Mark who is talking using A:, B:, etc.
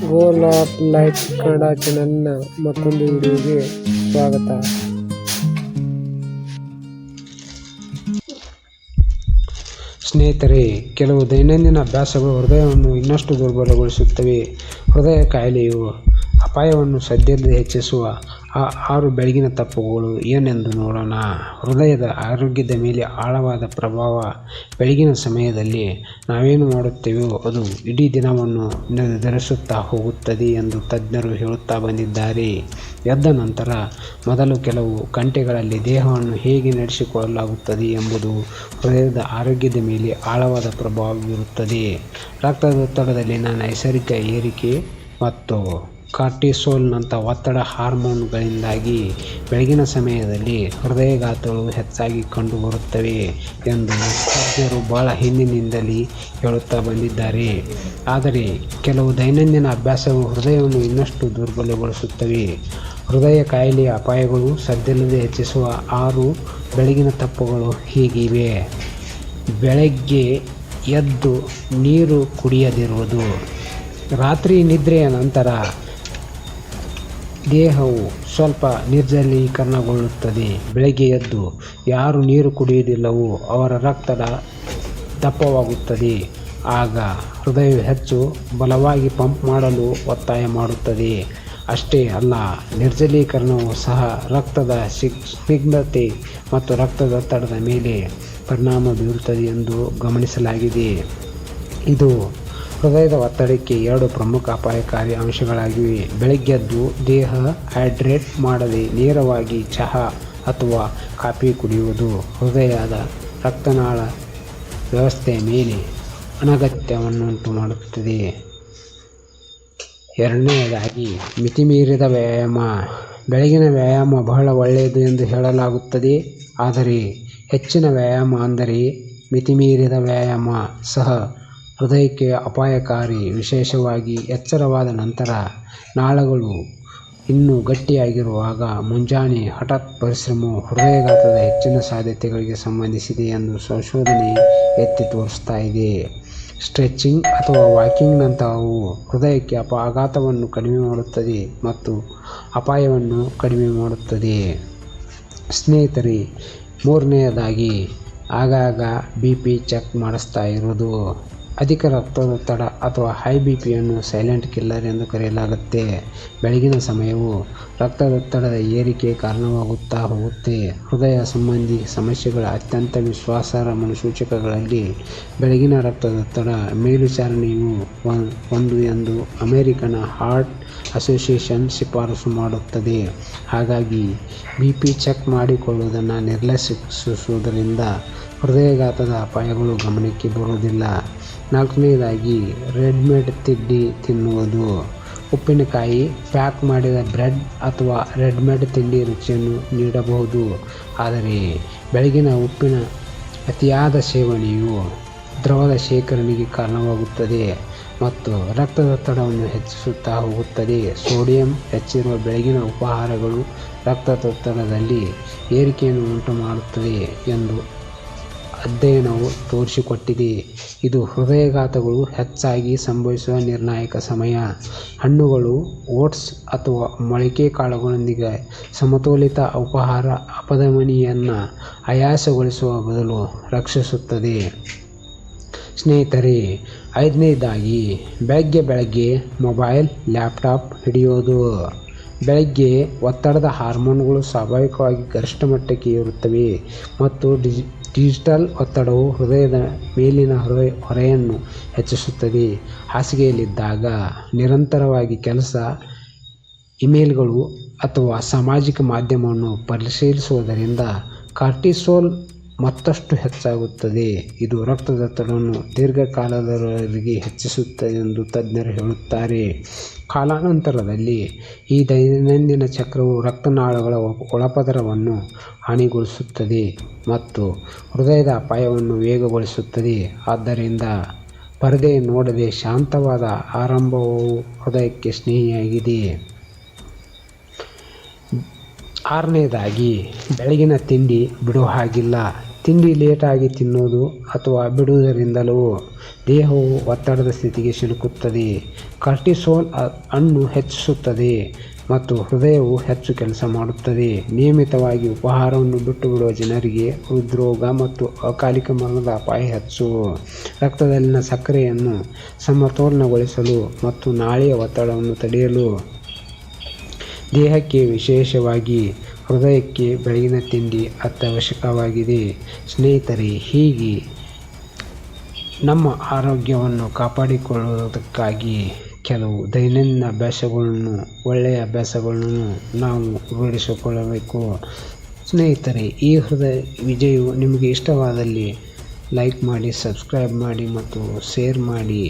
A: Goal of life Kannada ಚಾನೆಲ್ನ ಮತ್ತೊಂದು ವಿಡಿಯೋಗೆ ಸ್ವಾಗತ.
B: ಸ್ನೇಹಿತರೆ, ಕೆಲವು ದೈನಂದಿನ ಅಭ್ಯಾಸಗಳು ಹೃದಯವನ್ನು ಇನ್ನಷ್ಟು ದುರ್ಬಲಗೊಳಿಸುತ್ತವೆ. ಹೃದಯ ಕಾಯಿಲೆಯು ಅಪಾಯವನ್ನು ಸದ್ಯದಲ್ಲೇ ಹೆಚ್ಚಿಸುವ ಆ ಆರು ಬೆಳಗಿನ ತಪ್ಪುಗಳು ಏನೆಂದು ನೋಡೋಣ. ಹೃದಯದ ಆರೋಗ್ಯದ ಮೇಲೆ ಆಳವಾದ ಪ್ರಭಾವ. ಬೆಳಗಿನ ಸಮಯದಲ್ಲಿ ನಾವೇನು ಮಾಡುತ್ತೇವೋ ಅದು ಇಡೀ ದಿನವನ್ನು ನಿರ್ಧರಿಸುತ್ತಾ ಹೋಗುತ್ತದೆ ಎಂದು ತಜ್ಞರು ಹೇಳುತ್ತಾ ಬಂದಿದ್ದಾರೆ. ಎದ್ದ ನಂತರ ಮೊದಲು ಕೆಲವು ಗಂಟೆಗಳಲ್ಲಿ ದೇಹವನ್ನು ಹೇಗೆ ನಡೆಸಿಕೊಳ್ಳಲಾಗುತ್ತದೆ ಎಂಬುದು ಹೃದಯದ ಆರೋಗ್ಯದ ಮೇಲೆ ಆಳವಾದ ಪ್ರಭಾವ ಬೀರುತ್ತದೆ. ರಕ್ತದೊತ್ತಡದಲ್ಲಿನ ನೈಸರ್ಗಿಕ ಏರಿಕೆ ಮತ್ತು ಕಾರ್ಟಿಸೋಲ್ನಂಥ ಒತ್ತಡ ಹಾರ್ಮೋನ್ಗಳಿಂದಾಗಿ ಬೆಳಗಿನ ಸಮಯದಲ್ಲಿ ಹೃದಯಾಘಾತಗಳು ಹೆಚ್ಚಾಗಿ ಕಂಡುಬರುತ್ತವೆ ಎಂದು ತಜ್ಞರು ಬಹಳ ಹಿಂದಿನಿಂದಲೇ ಹೇಳುತ್ತಾ ಬಂದಿದ್ದಾರೆ. ಆದರೆ ಕೆಲವು ದೈನಂದಿನ ಅಭ್ಯಾಸಗಳು ಹೃದಯವನ್ನು ಇನ್ನಷ್ಟು ದುರ್ಬಲಗೊಳಿಸುತ್ತವೆ. ಹೃದಯ ಕಾಯಿಲೆಯ ಅಪಾಯಗಳು ಸದ್ದಿಲ್ಲದೆ ಹೆಚ್ಚಿಸುವ ಆರು ಬೆಳಗಿನ ತಪ್ಪುಗಳು ಹೀಗಿವೆ ಬೆಳಗ್ಗೆ ಎದ್ದು ನೀರು ಕುಡಿಯದಿರುವುದು, ರಾತ್ರಿ ನಿದ್ರೆಯ ನಂತರ ದೇಹವು ಸ್ವಲ್ಪ ನಿರ್ಜಲೀಕರಣಗೊಳ್ಳುತ್ತದೆ. ಬೆಳಗ್ಗೆ ಎದ್ದು ಯಾರು ನೀರು ಕುಡಿಯುವುದಿಲ್ಲವೋ ಅವರ ರಕ್ತದ ದಪ್ಪವಾಗುತ್ತದೆ. ಆಗ ಹೃದಯವು ಹೆಚ್ಚು ಬಲವಾಗಿ ಪಂಪ್ ಮಾಡಲು ಒತ್ತಾಯ ಮಾಡುತ್ತದೆ. ಅಷ್ಟೇ ಅಲ್ಲ, ನಿರ್ಜಲೀಕರಣವು ಸಹ ರಕ್ತದ ಸ್ನಿಗ್ಧತೆ ಮತ್ತು ರಕ್ತದೊತ್ತಡದ ಮೇಲೆ ಪರಿಣಾಮ ಬೀರುತ್ತದೆ ಎಂದು ಗಮನಿಸಲಾಗಿದೆ. ಇದು ಹೃದಯದ ಒತ್ತಡಕ್ಕೆ ಎರಡು ಪ್ರಮುಖ ಅಪಾಯಕಾರಿ ಅಂಶಗಳಾಗಿವೆ. ಬೆಳಗ್ಗೆದ್ದು ದೇಹ ಹೈಡ್ರೇಟ್ ಮಾಡದೆ ನೇರವಾಗಿ ಚಹಾ ಅಥವಾ ಕಾಫಿ ಕುಡಿಯುವುದು ಹೃದಯದ ರಕ್ತನಾಳ ವ್ಯವಸ್ಥೆಯ ಮೇಲೆ ಅನಗತ್ಯವನ್ನುಂಟು ಮಾಡುತ್ತದೆ. ಎರಡನೆಯದಾಗಿ ಮಿತಿಮೀರಿದ ವ್ಯಾಯಾಮ. ಬೆಳಗಿನ ವ್ಯಾಯಾಮ ಬಹಳ ಒಳ್ಳೆಯದು ಎಂದು ಹೇಳಲಾಗುತ್ತದೆ. ಆದರೆ ಹೆಚ್ಚಿನ ವ್ಯಾಯಾಮ ಅಂದರೆ ಮಿತಿಮೀರಿದ ವ್ಯಾಯಾಮ. ಸಹ ಹೃದಯಕ್ಕೆ ಅಪಾಯಕಾರಿ, ವಿಶೇಷವಾಗಿ ಎಚ್ಚರವಾದ ನಂತರ ನಾಳಗಳು ಇನ್ನೂ ಗಟ್ಟಿಯಾಗಿರುವಾಗ ಮುಂಜಾನೆ ಹಠಾತ್ ಪರಿಶ್ರಮವು ಹೃದಯಾಘಾತದ ಹೆಚ್ಚಿನ ಸಾಧ್ಯತೆಗಳಿಗೆ ಸಂಬಂಧಿಸಿದೆ ಎಂದು ಸಂಶೋಧನೆ ಎತ್ತಿ ತೋರಿಸ್ತಾ ಇದೆ. ಸ್ಟ್ರೆಚಿಂಗ್ ಅಥವಾ ವಾಕಿಂಗ್ನಂತಹವು ಹೃದಯಕ್ಕೆ ಅಪ ಆಘಾತವನ್ನು ಕಡಿಮೆ ಮಾಡುತ್ತದೆ ಮತ್ತು ಅಪಾಯವನ್ನು ಕಡಿಮೆ ಮಾಡುತ್ತದೆ. ಸ್ನೇಹಿತರೆ, ಮೂರನೆಯದಾಗಿ ಆಗಾಗ ಬಿ ಪಿ ಚೆಕ್ ಮಾಡಿಸ್ತಾ ಇರೋದು ಅಧಿಕ ರಕ್ತದೊತ್ತಡ ಅಥವಾ ಹೈ ಬಿ ಪಿಯನ್ನು ಸೈಲೆಂಟ್ ಕಿಲ್ಲರ್ ಎಂದು ಕರೆಯಲಾಗುತ್ತೆ. ಬೆಳಗಿನ ಸಮಯವು ರಕ್ತದೊತ್ತಡದ ಏರಿಕೆ ಕಾರಣವಾಗುತ್ತಾ ಹೋಗುತ್ತೆ. ಹೃದಯ ಸಂಬಂಧಿ ಸಮಸ್ಯೆಗಳ ಅತ್ಯಂತ ವಿಶ್ವಾಸಾರ್ಹ ಮನುಸೂಚಕಗಳಲ್ಲಿ ಬೆಳಗಿನ ರಕ್ತದೊತ್ತಡ ಮೇಲ್ವಿಚಾರಣೆಯು ಒಂದು ಎಂದು ಅಮೆರಿಕನ್ ಹಾರ್ಟ್ ಅಸೋಸಿಯೇಷನ್ ಶಿಫಾರಸು ಮಾಡುತ್ತದೆ. ಹಾಗಾಗಿ ಬಿ ಪಿ ಚೆಕ್ ಮಾಡಿಕೊಳ್ಳುವುದನ್ನು ನಿರ್ಲಕ್ಷಿಸುವುದರಿಂದ ಹೃದಯಾಘಾತದ ಅಪಾಯಗಳು ಗಮನಕ್ಕೆ ಬರುವುದಿಲ್ಲ. ನಾಲ್ಕನೆಯದಾಗಿ ರೆಡ್ಮೇಡ್ ತಿಂಡಿ ತಿನ್ನುವುದು. ಉಪ್ಪಿನಕಾಯಿ ಪ್ಯಾಕ್ ಮಾಡಿದ ಬ್ರೆಡ್ ಅಥವಾ ರೆಡ್ಮೇಡ್ ತಿಂಡಿ ರುಚಿಯನ್ನು ನೀಡಬಹುದು. ಆದರೆ ಬೆಳಗಿನ ಉಪ್ಪಿನ ಅತಿಯಾದ ಸೇವನೆಯು ದ್ರವದ ಶೇಖರಣೆಗೆ ಕಾರಣವಾಗುತ್ತದೆ ಮತ್ತು ರಕ್ತದೊತ್ತಡವನ್ನು ಹೆಚ್ಚಿಸುತ್ತಾ ಹೋಗುತ್ತದೆ. ಸೋಡಿಯಂ ಹೆಚ್ಚಿರುವ ಬೆಳಗಿನ ಉಪಹಾರಗಳು ರಕ್ತದೊತ್ತಡದಲ್ಲಿ ಏರಿಕೆಯನ್ನು ಉಂಟುಮಾಡುತ್ತದೆ ಎಂದು ಅಧ್ಯಯನವು ತೋರಿಸಿಕೊಟ್ಟಿದೆ. ಇದು ಹೃದಯಾಘಾತಗಳು ಹೆಚ್ಚಾಗಿ ಸಂಭವಿಸುವ ನಿರ್ಣಾಯಕ ಸಮಯ. ಹಣ್ಣುಗಳು, ಓಟ್ಸ್ ಅಥವಾ ಮೊಳಕೆ ಕಾಳುಗಳೊಂದಿಗೆ ಸಮತೋಲಿತ ಉಪಹಾರ ಅಪಧಮನಿಯನ್ನು ಆಯಾಸಗೊಳಿಸುವ ಬದಲು ರಕ್ಷಿಸುತ್ತದೆ. ಸ್ನೇಹಿತರೆ, ಐದನೇದಾಗಿ ಬೆಳಗ್ಗೆ ಬೆಳಗ್ಗೆ ಮೊಬೈಲ್, ಲ್ಯಾಪ್ಟಾಪ್ ಹಿಡಿಯೋದು. ಬೆಳಗ್ಗೆ ಒತ್ತಡದ ಹಾರ್ಮೋನ್ಗಳು ಸ್ವಾಭಾವಿಕವಾಗಿ ಗರಿಷ್ಠ ಮಟ್ಟಕ್ಕೆ ಏರುತ್ತವೆ ಮತ್ತು ಡಿಜಿ, ಡಿಜಿಟಲ್ ಒತ್ತಡವು ಹೃದಯದ ಮೇಲಿನ ಹೃದಯ ಹೊರೆಯನ್ನು ಹೆಚ್ಚಿಸುತ್ತದೆ. ಹಾಸಿಗೆಯಲ್ಲಿದ್ದಾಗ ನಿರಂತರವಾಗಿ ಕೆಲಸ, ಇಮೇಲ್ಗಳು ಅಥವಾ ಸಾಮಾಜಿಕ ಮಾಧ್ಯಮವನ್ನು ಪರಿಶೀಲಿಸುವುದರಿಂದ ಕಾರ್ಟಿಸೋಲ್ ಮತ್ತಷ್ಟು ಹೆಚ್ಚಾಗುತ್ತದೆ. ಇದು ರಕ್ತದೊತ್ತಡವನ್ನು ದೀರ್ಘಕಾಲದವರೆಗೆ ಹೆಚ್ಚಿಸುತ್ತದೆ ಎಂದು ತಜ್ಞರು ಹೇಳುತ್ತಾರೆ. ಕಾಲಾನಂತರದಲ್ಲಿ ಈ ದೈನಂದಿನ ಚಕ್ರವು ರಕ್ತನಾಳಗಳ ಒಳಪದರವನ್ನು ಹಾನಿಗೊಳಿಸುತ್ತದೆ ಮತ್ತು ಹೃದಯದ ಅಪಾಯವನ್ನು ವೇಗಗೊಳಿಸುತ್ತದೆ. ಆದ್ದರಿಂದ ಪರದೆ ನೋಡದೆ ಶಾಂತವಾದ ಆರಂಭವು ಹೃದಯಕ್ಕೆ ಸ್ನೇಹಿಯಾಗಿದೆ. ಆರನೇದಾಗಿ, ಬೆಳಗಿನ ತಿಂಡಿ ಬಿಡುವ ಹಾಗಿಲ್ಲ ತಿಂಡಿ ಲೇಟಾಗಿ ತಿನ್ನೋದು ಅಥವಾ ಬಿಡುವುದರಿಂದಲೂ ದೇಹವು ಒತ್ತಡದ ಸ್ಥಿತಿಗೆ ಸಿಲುಕುತ್ತದೆ. ಕರ್ಟಿಸೋಲ್ ಹಣ್ಣು ಹೆಚ್ಚಿಸುತ್ತದೆ ಮತ್ತು ಹೃದಯವು ಹೆಚ್ಚು ಕೆಲಸ ಮಾಡುತ್ತದೆ. ನಿಯಮಿತವಾಗಿ ಉಪಹಾರವನ್ನು ಬಿಟ್ಟು ಬಿಡುವ ಜನರಿಗೆ ಹೃದ್ರೋಗ ಮತ್ತು ಅಕಾಲಿಕ ಮರಣದ ಅಪಾಯ ಹೆಚ್ಚು. ರಕ್ತದಲ್ಲಿನ ಸಕ್ಕರೆಯನ್ನು ಸಮತೋಲನಗೊಳಿಸಲು ಮತ್ತು ನಾಳೆಯ ಒತ್ತಡವನ್ನು ತಡೆಯಲು ದೇಹಕ್ಕೆ ವಿಶೇಷವಾಗಿ ಹೃದಯಕ್ಕೆ ಬೆಳಗಿನ ತಿಂಡಿ ಅತ್ಯವಶ್ಯಕವಾಗಿದೆ. ಸ್ನೇಹಿತರೆ, ಹೀಗೆ ನಮ್ಮ ಆರೋಗ್ಯವನ್ನು ಕಾಪಾಡಿಕೊಳ್ಳುವುದಕ್ಕಾಗಿ ಕೆಲವು ದೈನಂದಿನ ಅಭ್ಯಾಸಗಳನ್ನು, ಒಳ್ಳೆಯ ಅಭ್ಯಾಸಗಳನ್ನು ನಾವು ರೂಢಿಸಿಕೊಳ್ಳಬೇಕು. ಸ್ನೇಹಿತರೆ, ಈ ಹೃದಯ ವಿಜಯವು ನಿಮಗೆ ಇಷ್ಟವಾದಲ್ಲಿ ಲೈಕ್ ಮಾಡಿ, ಸಬ್ಸ್ಕ್ರೈಬ್ ಮಾಡಿ ಮತ್ತು ಶೇರ್ ಮಾಡಿ.